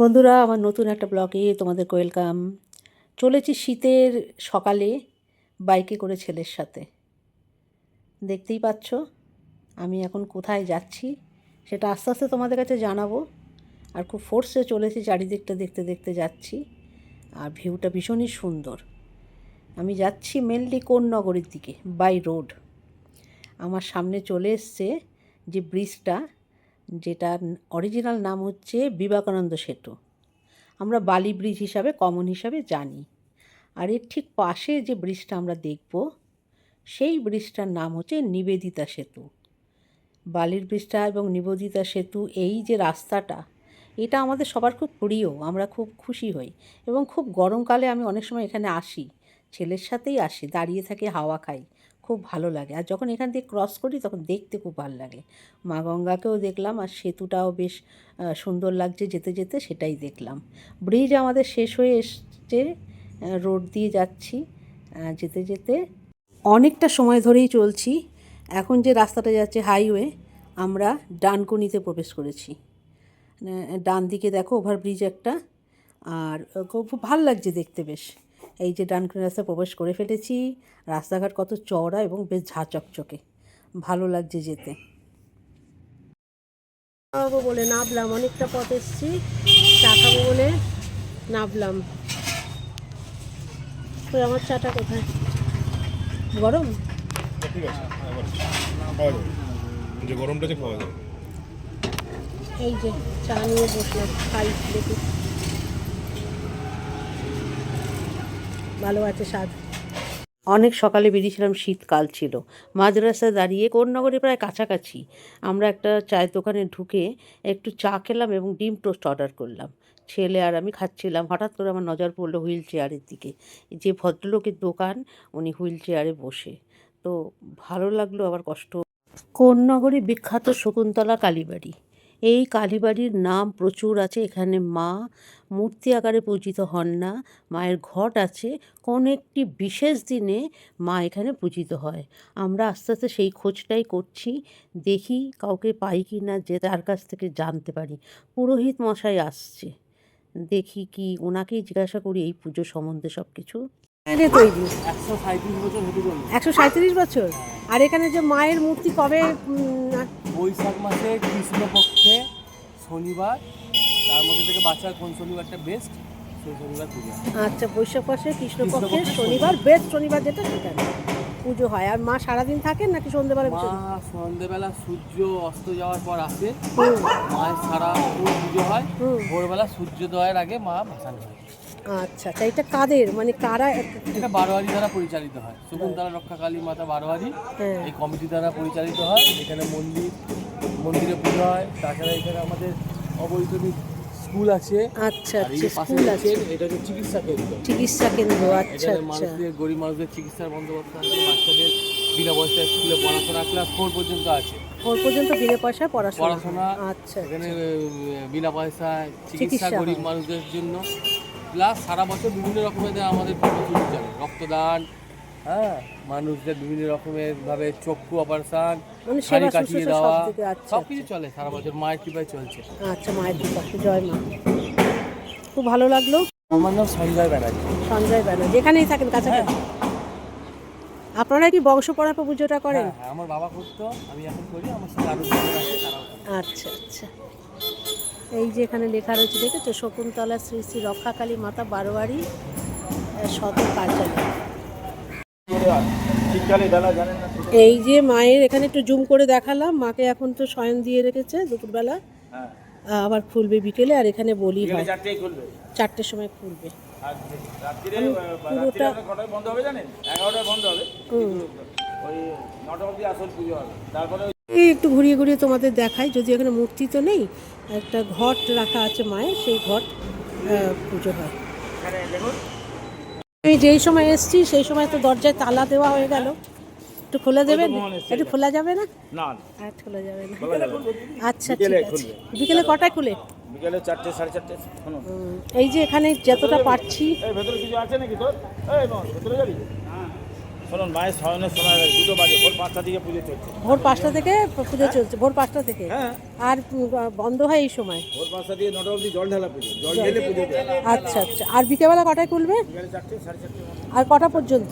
বন্ধুরা, আমার নতুন একটা ব্লগে তোমাদের ওয়েলকাম। চলেছি শীতের সকালে বাইকে করে ছেলের সাথে। দেখতেই পাচ্ছ, আমি এখন কোথায় যাচ্ছি সেটা আস্তে আস্তে তোমাদের কাছে জানাব। আর খুব ফোর্সে চলেছি চারিদিকটা দেখতে দেখতে যাচ্ছি, আর ভিউটা ভীষণই সুন্দর। আমি যাচ্ছি মেনলি কোন নগরের দিকে? By road. আমার সামনে চলে এসছে যে ব্রিজটা যেটার অরিজিনাল নাম হচ্ছে বিবেকানন্দ সেতু। আমরা বালি ব্রিজ হিসাবে, কমন হিসাবে জানি। আর এর ঠিক পাশে যে ব্রিজটা আমরা দেখব, সেই ব্রিজটার নাম হচ্ছে নিবেদিতা সেতু। বালির ব্রিজটা এবং নিবেদিতা সেতু, এই যে রাস্তাটা, এটা আমাদের সবার খুব প্রিয়, আমরা খুব খুশি হই। এবং খুব গরমকালে আমি অনেক সময় এখানে আসি, ছেলের সাথেই আসি, দাঁড়িয়ে থাকি, হাওয়া খাই। খুব ভালো লাগে। আর যখন এখান দিয়ে ক্রস করি, তখন দেখতে খুব ভালো লাগে। মা গঙ্গাকেও দেখলাম, আর সেতুটাও বেশ সুন্দর লাগছে যেতে যেতে, সেটাই দেখলাম। ব্রিজ আমাদের শেষ হয়ে এসছে রোড দিয়ে যাচ্ছি যেতে যেতে। অনেকটা সময় ধরেই চলছি। এখন যে রাস্তাটা যাচ্ছে হাইওয়ে আমরা ডানকুনিতে প্রবেশ করেছি। ডান দিকে দেখো ওভারব্রিজ একটা, আর খুব ভালো লাগছে দেখতে বেশ। এই যে ডানকুনি রাস্তায় প্রবেশ করে ফেলেছি রাস্তাঘাট কত চওড়া এবং বেশ ঝাঁ চকচকে ভালো লাগছে যেতে। খাব বলে নামলাম অনেকটা পথ এসছি চা খাব বলে নামলাম কই আমার চাটা কোথায়? গরম? ঠিক আছে খাওয়া যাবে। যে গরমটা যে খাওয়া যাবে। এই যে চা নিয়ে বসলাম খাই দেখি। ভালো আছে, স্বাদ। অনেক সকালে বেরিয়েছিলাম, শীতকাল ছিল। মাঝ রাস্তায় দাঁড়িয়ে কোন্নগরে প্রায় কাছাকাছি। আমরা একটা চায়ের দোকানে ঢুকে একটু চা খেলাম এবং ডিম টোস্ট অর্ডার করলাম। ছেলে আর আমি খাচ্ছিলাম, হঠাৎ করে আমার নজর পড়ল হুইল চেয়ারের দিকে। যে ভদ্রলোকের দোকান, উনি হুইল চেয়ারে বসে। তো ভালো লাগল আবার কষ্ট। কোন্নগরে বিখ্যাত শকুন্তলা কালীবাড়ি? এই কালীবাড়ির নাম প্রচুর আছে এখানে মা মূর্তি আকারে পূজিত হন না মায়ের ঘট আছে। কোন একটি বিশেষ দিনে মা এখানে পূজিত হয়। আমরা আস্তে আস্তে সেই খোঁজটাই করছি দেখি কাউকে পাই কি না যে তার কাছ থেকে জানতে পারি। পুরোহিত মশাই আসছে দেখি কি ওনাকেই জিজ্ঞাসা করি এই পুজো সম্বন্ধে সব কিছু। তৈরি। একশো সাঁত্রিশ বছর একশো সাঁত্রিশ বছর? আর এখানে যে মায়ের মূর্তি কবে বৈশাখ মাসে কৃষ্ণপক্ষে শনিবার তার মধ্যে থেকে বাচ্চার কোন শনিবারটা বেস্ট সেই শনিবার পুজো। আচ্ছা বৈশাখ মাসে কৃষ্ণপক্ষের কৃষ্ণপক্ষের শনিবার। বেস্ট শনিবার যেটা সেটা পুজো হয়। আর মা সারাদিন থাকেন নাকি সন্ধ্যেবেলা মা পুজো সন্ধেবেলা সূর্য অস্ত যাওয়ার পর আসে। মায়ের সারা পুজো হয়। ভোরবেলা সূর্যোদয়ের আগে মা ভাসান হয়। আচ্ছা আচ্ছা এটা কাদের? মানে কারা এটা বারোয়ারি দ্বারা পরিচালিত হয়। শকুন্তলা রক্ষাকালী মাতা বারোয়ারি হ্যাঁ। এই কমিটি দ্বারা পরিচালিত হয়। এখানে মন্দির মন্দিরে পুজো হয় তাছাড়া এখানে আমাদের অবৈতনিক স্কুল আছে। আচ্ছা আচ্ছা স্কুল আছে। এটা হচ্ছে চিকিৎসা কেন্দ্র। চিকিৎসা কেন্দ্র আচ্ছা আচ্ছা। মানুষদের গরিব মানুষদের চিকিৎসার বন্দোবস্ত আছে বাচ্চাদের বিনা পয়সায় স্কুলে পড়াশোনা ক্লাস ফোর পর্যন্ত আছে। ফোর পর্যন্ত বিনা পয়সায় পড়াশোনা। পড়াশোনা আচ্ছা এখানে বিনা পয়সায় চিকিৎসা গরিব মানুষদের জন্য। প্লাস সারা বছর বিভিন্ন রকমের আমাদের রক্তদান হ্যাঁ মানুষদের বিভিন্ন রকমের ভাবে চক্ষু অপারেশন মানে শাড়ি কাটিয়ে দেওয়া সব আচ্ছা। কিছু চলে সারা বছর মায়ের কৃপায় চলছে। আচ্ছা মায়ের কৃপা জয় মা। খুব ভালো লাগল। আমার নাম সঞ্জয় ব্যানার্জি। সঞ্জয় ব্যানার্জি এখানেই থাকেন কাছাকাছি। আপনারা কি বংশ পড়াপা পুজোটা করেন? হ্যাঁ হ্যাঁ আমার বাবা করতো আমি এখন করি আমার সাথে আরও। আচ্ছা আচ্ছা। এই যে এখানে লেখা রয়েছে দেখেছ? শকুন্তলা শ্রী শ্রী রক্ষাকালী মাতা বারোয়ারি সদর কার্যালয়। এই যে মায়ের এখানে একটু জুম করে দেখালাম। মাকে এখন তো শয়ন দিয়ে রেখেছে দুপুরবেলা। আবার খুলবে বিকেলে আর এখানে বলি হয়। চারটের সময় খুলবে। পুরোটা বন্ধ হবে জানেন? বন্ধ হবে। ওই আসল পুজো হবে। তারপরে এই একটু ঘুরিয়ে ঘুরিয়ে তোমাদের দেখাই। যদি এখানে মূর্তি তো নেই একটা ঘট রাখা আছে মায়ের সেই ঘট পুজো হয়। দেখুন। আমি যেই সময় এসেছি সেই সময় তো দরজায় তালা দেওয়া হয়ে গেল। একটু খোলা দেবেন একটু খোলা যাবে না? আর খোলা যাবে না। আচ্ছা ঠিক বিকেলে আছে বিকেলে কটায় খুলে? বিকেলে চারটে সাড়ে চারটে এই যে এখানে যতটা পারছি। ভেতরে কিছু আছে নাকি তোর? ভেতরে যাবি? শুনুন মায়ের শয়নের সময় দুটো বাজে ভোর পাঁচটা দিকে পুজো চলছে। ভোর পাঁচটা থেকে পুজো চলছে ভোর পাঁচটা থেকে? হ্যাঁ। আর বন্ধ হয় এই সময়? ভোর পাঁচটা দিয়ে নটা অবধি জল ঢালা পুজো জল ঢেলে পুজো আচ্ছা আচ্ছা। আর বিকেলবেলা কটায় খুলবে? আর কটা পর্যন্ত?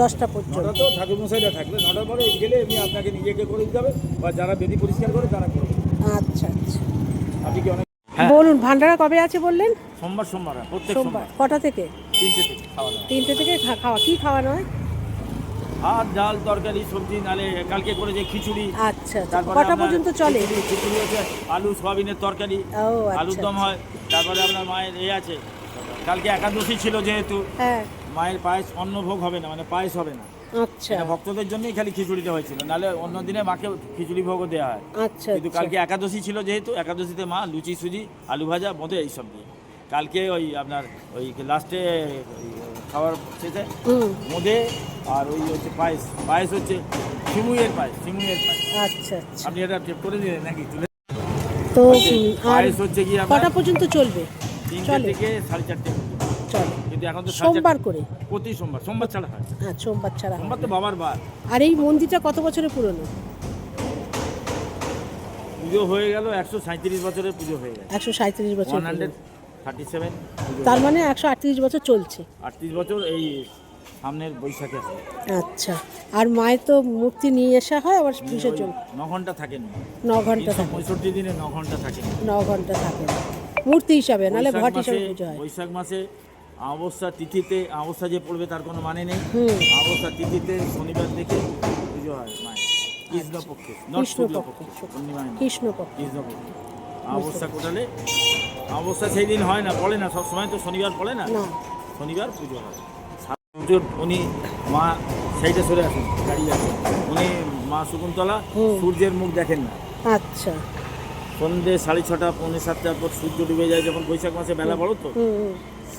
দশটা। পর্যন্ত। তো ঠাকুর মশাইরা থাকবে নটার পরে গেলে এমনি আপনাকে নিজেকে করে দিতে হবে বা যারা বেদি পরিষ্কার করে তারা করে আচ্ছা আচ্ছা। আপনি কি অনেক বলুন ভান্ডারা কবে আছে বললেন? সোমবার সোমবার প্রত্যেক সোমবার। কটা থেকে? তিনটে থেকে খাওয়া তিনটে থেকে খাওয়া। কি খাওয়ানো হয় ভাত ডাল তরকারি সবজি নালে কালকে করে যে খিচুড়ি আচ্ছা আচ্ছা। তারপরে কটা পর্যন্ত চলে? খিচুড়ি হচ্ছে আলু সয়াবিনের তরকারি ও আলুর আচ্ছা। দম হয় তারপরে আপনার মায়ের এ আছে। কালকে একাদশী ছিল যেহেতু হ্যাঁ। মায়ের পায়েস অন্নভোগ হবে না মানে পায়েস হবে না। আচ্ছা। ভক্তদের জন্যই খালি খিচুড়িটা হয়েছিল। নাহলে অন্য দিনে মাকে খিচুড়ি ভোগও দেওয়া হয়। আচ্ছা কিন্তু আচ্ছা। কালকে একাদশী ছিল যেহেতু একাদশীতে মা লুচি সুজি আলু ভাজা বোঁদে এইসব দিয়ে। কালকে ওই আপনার ওই লাস্টে খাওয়ার শেষে মোদে আর ওই হচ্ছে পায়েস। পায়েস হচ্ছে সিমুইয়ের পায়েস সিমুইয়ের পায়েস। আচ্ছা আচ্ছা। আপনি এটা করে দিলেন নাকি? তুলে তো পায়েস হচ্ছে কি কটা পর্যন্ত চলবে? তিনটে থেকে সাড়ে চারটে চলে। কিন্তু এখন তো সোমবার করে। প্রতি সোমবার সোমবার ছাড়া হয়। হ্যাঁ সোমবার ছাড়া সোমবার তো বাবার বার। আর এই মন্দিরটা কত বছরের পুরনো? পুজো হয়ে গেল একশো সাঁত্রিশ বছরের পুজো হয়ে গেছে। একশো সাঁত্রিশ বছর তার মানে একশো আটত্রিশ বছর চলছে। আটত্রিশ বছর এই সামনের বৈশাখে আচ্ছা আর মায়ের তো মূর্তি নিয়ে আসা হয় আবার বিসর্জন? ন ঘণ্টা থাকেন ন। ঘণ্টা থাকে। পঁয়ষট্টি দিনে ন ঘণ্টা থাকেন ন ঘণ্টা থাকে। মূর্তি হিসাবে নাহলে ঘট হিসাবে পুজো হয়। বৈশাখ মাসে অবস্থা তিথিতে অবস্থা যে পড়বে তার কোনো মানে নেই। অবস্থা তিথিতে শনিবার থেকে পুজো হয় মায়ের কৃষ্ণপক্ষে নট কৃষ্ণপক্ষে, শুক্লপক্ষে কৃষ্ণপক্ষে। অবস্থা কোটালে অবস্থা সেই দিন হয় না পড়ে না সব সময় তো শনিবার পড়ে না? শনিবার পুজো হয়। উনি মা সেইটা সরে আসেন দাঁড়িয়ে আছেন। উনি মা শকুন্তলা সূর্যের মুখ দেখেন না। আচ্ছা। সন্ধ্যে সাড়ে ছটা পৌনে সাতটার পর সূর্য ডুবে যায় যখন বৈশাখ মাসে বেলা বড় তো।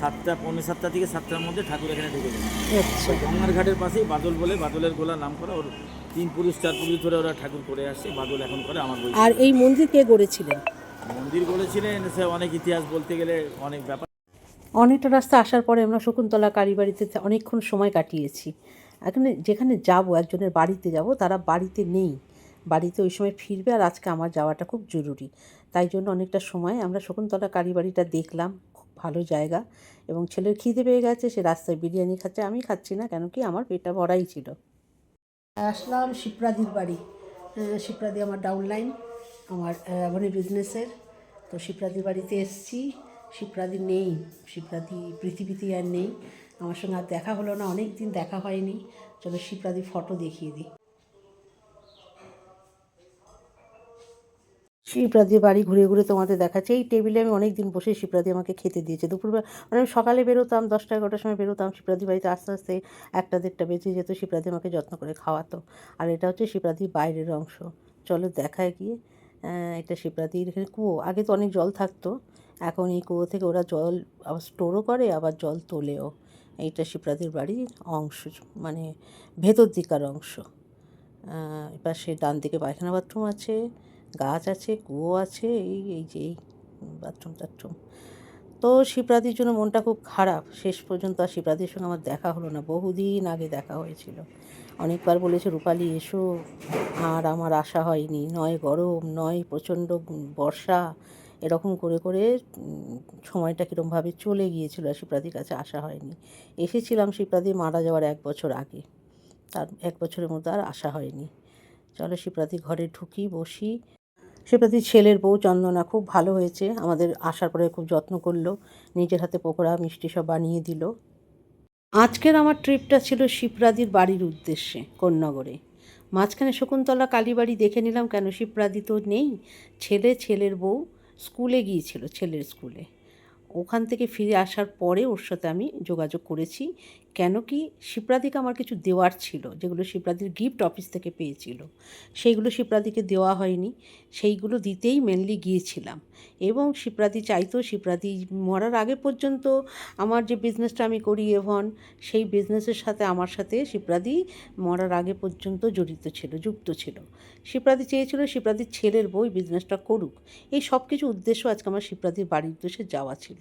সাতটা পৌনে সাতটা থেকে সাতটার মধ্যে ঠাকুর এখানে ঢুকে যায়। আচ্ছা। গঙ্গার ঘাটের পাশেই বাদল বলে বাদলের গোলা নাম করা ওর তিন পুরুষ চার পুরুষ ধরে ওরা ঠাকুর করে আসছে বাদল এখন করে আমার বই। আর এই মন্দির কে গড়েছিলেন? মন্দির করেছিলেন সে অনেক ইতিহাস বলতে গেলে অনেক ব্যাপার। অনেকটা রাস্তা আসার পরে আমরা শকুন্তলা কালীবাড়িতে অনেকক্ষণ সময় কাটিয়েছি। এখানে যেখানে যাব একজনের বাড়িতে যাব তারা বাড়িতে নেই। বাড়িতে ওই সময় ফিরবে আর আজকে আমার যাওয়াটা খুব জরুরি। তাই জন্য অনেকটা সময় আমরা শকুন্তলা কালীবাড়িটা দেখলাম ভালো জায়গা এবং ছেলের খিদে পেয়ে গেছে, সে রাস্তায় বিরিয়ানি খাচ্ছে, আমি খাচ্ছি না কেন কি? আমার পেটটা ভরাই ছিল। আসলাম শিপ্রাদির বাড়ি। শিপ্রাদি আমার ডাউনলাইন আমার মানে বিজনেসের তো শিপ্রাদির বাড়িতে এসেছি। শিপ্রাদি নেই। শিপ্রাদি পৃথিবীতে আর নেই। আমার সঙ্গে আর দেখা হলো না অনেক দিন দেখা হয়নি। চলো শিপ্রাদি ফটো দেখিয়ে দিই। শিপ্রাদির বাড়ি ঘুরে ঘুরে তোমাদের দেখাচ্ছে। এই টেবিলে আমি অনেক দিন বসে শিপ্রাদি আমাকে খেতে দিয়েছে। দুপুরবেলা মানে আমি সকালে বেরোতাম, দশটা এগারোটার সময় বেরোতাম শিপ্রাদি বাড়িতে আস্তে আস্তে একটা দেড়টা বেজে যেত শিপ্রাদি আমাকে যত্ন করে খাওয়াতো। আর এটা হচ্ছে শিপ্রাদির বাইরের অংশ। চলো দেখায় গিয়ে এটা শিপ্রাদির এখানে কুয়ো। আগে তো অনেক জল থাকতো, এখন এই কুয়ো থেকে ওরা জল আবার স্টোরও করে, আবার জল তোলেও। এইটা শিপ্রাদির বাড়ির অংশ মানে ভেতর দিকার অংশ। এবার সে ডান দিকে পায়খানা বাথরুম আছে। গাছ আছে, কুয়ো আছে, এই এই, যে, এই, বাথরুম, টাথরুম। তো শিবরাত্রির জন্য মনটা খুব খারাপ। শেষ পর্যন্ত আর শিবরাত্রির সঙ্গে আমার দেখা হলো না। বহুদিন আগে দেখা হয়েছিল। অনেকবার বলেছে, রূপালি, এসো। আর আমার আশা হয়নি। নয় গরম, নয় প্রচণ্ড বর্ষা। এরকম করে করে সময়টা কীরমভাবে চলে গিয়েছিল আর শিবরাত্রির কাছে আসা হয়নি। এসেছিলাম শিবরাত্রি মারা যাওয়ার এক বছর আগে। তার, এক বছরের মধ্যে আর আসা হয়নি। চলো শিবরাত্রি ঘরে ঢুকি, বসি। শিবরাত্রির ছেলের বউ চন্দনা খুব ভালো হয়েছে। আমাদের আসার পরে খুব যত্ন করল। নিজের হাতে পকোড়া, মিষ্টি সব বানিয়ে দিল। আজকের আমার ট্রিপটা ছিল শিবরাদির বাড়ির উদ্দেশ্যে, কোন্নগরে। মাঝখানে শকুন্তলা কালীবাড়ি দেখে নিলাম, কেন শিবরাদি তো নেই? ছেলে, ছেলের বউ স্কুলে গিয়েছিল, ছেলের স্কুলে। ওখান থেকে ফিরে আসার পরে ওর সাথে আমি যোগাযোগ করেছি। কেন কি শিবরাদিকে আমার কিছু দেওয়ার ছিল, যেগুলো শিবরাদির গিফট অফিস থেকে পেয়েছিল, সেইগুলো শিবরাদিকে দেওয়া হয়নি, সেইগুলো দিতেই মেনলি গিয়েছিলাম। এবং শিবরাদি চাইতো শিবরাদি মরার আগে পর্যন্ত আমার যে বিজনেসটা আমি করি এভন সেই বিজনেসের সাথে, আমার সাথে শিবরাদি মরার আগে পর্যন্ত জড়িত ছিল, যুক্ত ছিল। শিবরাদি চেয়েছিল শিবরাদির ছেলের বই বিজনেসটা করুক। এই সব কিছু উদ্দেশ্য আজকে আমার শিবরাদির বাড়ির উদ্দেশ্যে যাওয়া ছিল।